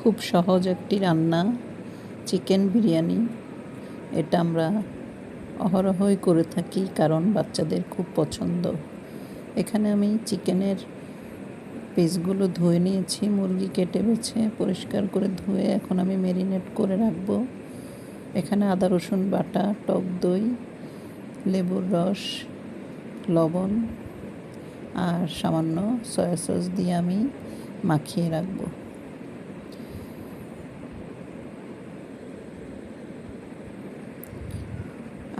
খুব সহজ একটি রান্না, চিকেন বিরিয়ানি। এটা আমরা অহরহই করে থাকি কারণ বাচ্চাদের খুব পছন্দ। এখানে আমি চিকেনের পিসগুলো ধুয়ে নিয়েছি, মুরগি কেটে বেছে পরিষ্কার করে ধুয়ে এখন আমি ম্যারিনেট করে রাখব। এখানে আদা, রসুন, বাটা, টক দই, লেবুর রস, লবণ আর সামান্য সয়া সস দিয়ে আমি মাখিয়ে রাখব।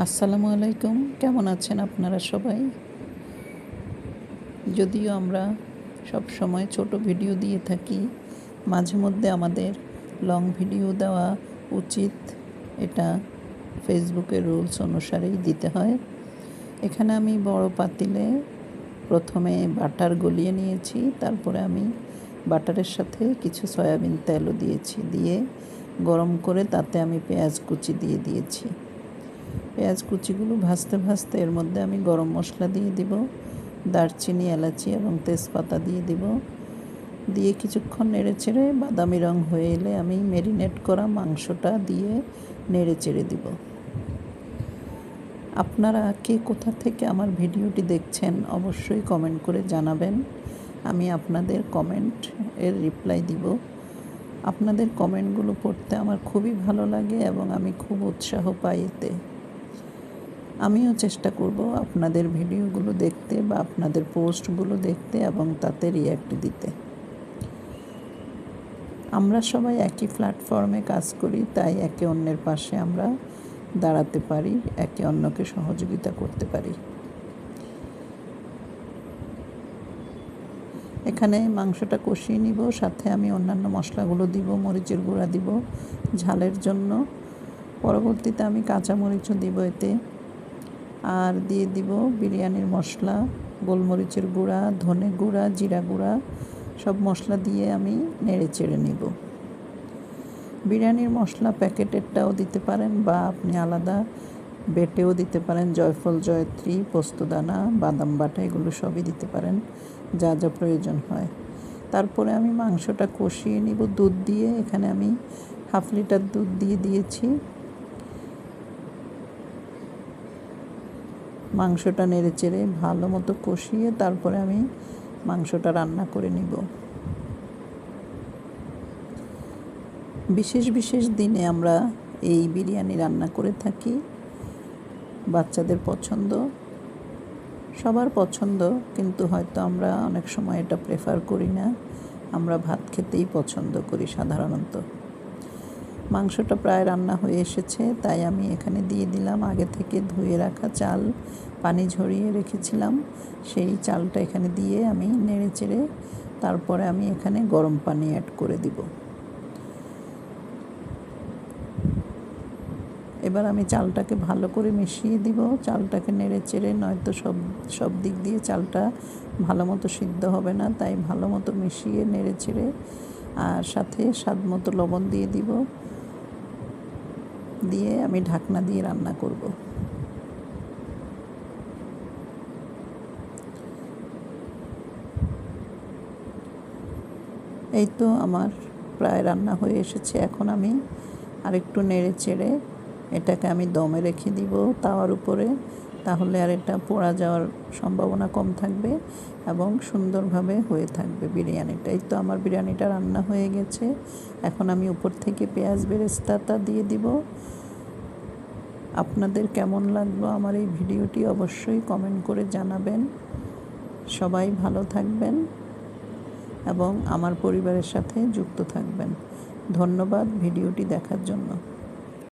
আসসালামু আলাইকুম। কেমন আছেন আপনারা সবাই? যদিও আমরা সব সময় ছোট ভিডিও দিয়ে থাকি, মাঝে মধ্যে আমাদের লং ভিডিও দেওয়া উচিত। এটা ফেসবুকের রুলস অনুসারেই দিতে হয়। এখানে আমি বড় পাতিলে প্রথমে বাটার গলিয়ে নিয়েছি, তারপরে আমি বাটারের সাথে কিছু সয়াবিন তেলও দিয়েছি, দিয়ে গরম করে তাতে আমি পেঁয়াজ কুচি দিয়ে দিয়েছি। পেঁয়াজ কুচিগুলো ভাজতে ভাজতে এর মধ্যে আমি গরম মশলা দিয়ে দিব, দারচিনি, এলাচি এবং তেজপাতা দিয়ে দিব। দিয়ে কিছুক্ষণ নেড়ে চেড়ে বাদামি রং হয়ে এলে আমি ম্যারিনেট করা মাংসটা দিয়ে নেড়ে চেড়ে দিব। আপনারা কে কোথা থেকে আমার ভিডিওটি দেখছেন অবশ্যই কমেন্ট করে জানাবেন। আমি আপনাদের কমেন্ট এর রিপ্লাই দিব। আপনাদের কমেন্টগুলো পড়তে আমার খুবই ভালো লাগে এবং আমি খুব উৎসাহ পাই এতে। আমিও চেষ্টা করব আপনাদের ভিডিওগুলো দেখতে বা আপনাদের পোস্টগুলো দেখতে এবং তাতে রিয়্যাক্ট দিতে। আমরা সবাই একই প্ল্যাটফর্মে কাজ করি, তাই একে অন্যের পাশে আমরা দাঁড়াতে পারি, একে অন্যকে সহযোগিতা করতে পারি। এখানে মাংসটা কষিয়ে নিব, সাথে আমি অন্যান্য মশলাগুলো দিব, মরিচের গুঁড়া দিব, ঝালের জন্য। পরবর্তীতে আমি কাঁচা মরিচও দিব এতে। আর দিয়ে দিব বিরিয়ানির মশলা, গোলমরিচের গুঁড়া, ধনে গুঁড়া, জিরা গুঁড়া, সব মশলা দিয়ে আমি নেড়ে চেড়ে নিব। বিরিয়ানির মশলা প্যাকেটেরটাও দিতে পারেন বা আপনি আলাদা বেটেও দিতে পারেন, জয়ফল, জয়ত্রী, পোস্তদানা, বাদাম বাটা, এগুলো সবই দিতে পারেন, যা যা প্রয়োজন হয়। তারপরে আমি মাংসটা কষিয়ে নিব, দুধ দিয়ে, এখানে আমি হাফ লিটার দুধ দিয়ে দিয়েছি। মাংসটা নেড়ে চেড়ে ভালো মতো কষিয়ে তারপরে আমি মাংসটা রান্না করে নিব। বিশেষ বিশেষ দিনে আমরা এই বিরিয়ানি রান্না করে থাকি। বাচ্চাদের পছন্দ, সবার পছন্দ, কিন্তু হয়তো আমরা অনেক সময় এটা প্রেফার করি না। আমরা ভাত খেতেই পছন্দ করি সাধারণত। মাংসটা প্রায় রান্না হয়ে এসেছে, তাই আমি এখানে দিয়ে দিলাম। আগে থেকে ধুয়ে রাখা চাল পানি ঝরিয়ে রেখেছিলাম। সেই চালটা এখানে দিয়ে আমি নেড়ে চেড়ে তারপরে আমি এখানে গরম পানি অ্যাড করে দিব। এবার আমি চালটাকে ভালো করে মিশিয়ে দিব। চালটাকে নেড়ে চেড়ে নয়তো সব সব দিক দিয়ে চালটা ভালো মতো সিদ্ধ হবে না, তাই ভালো মতো মিশিয়ে নেড়ে চেড়ে আর সাথে স্বাদ মতো লবণ দিয়ে দিব। দিয়ে আমি ঢাকনা দিয়ে রান্না করব। এই তো আমার প্রায় রান্না হয়ে এসেছে। এখন আমি আরেকটু নেড়ে চেড়ে এটাকে আমি দমে রেখে দিব তাওয়ার উপরে। তাহলে আর এটা পোড়া যাওয়ার সম্ভাবনা কম থাকবে এবং সুন্দরভাবে হয়ে থাকবে বিরিয়ানিটা। এই তো আমার বিরিয়ানিটা রান্না হয়ে গেছে। এখন আমি উপর থেকে পেঁয়াজ বেরেস্তাটা দিয়ে দিব। আপনাদের কেমন লাগল আমার এই ভিডিওটি অবশ্যই কমেন্ট করে জানাবেন। সবাই ভালো থাকবেন এবং আমার পরিবারের সাথে যুক্ত থাকবেন। ধন্যবাদ ভিডিওটি দেখার জন্য।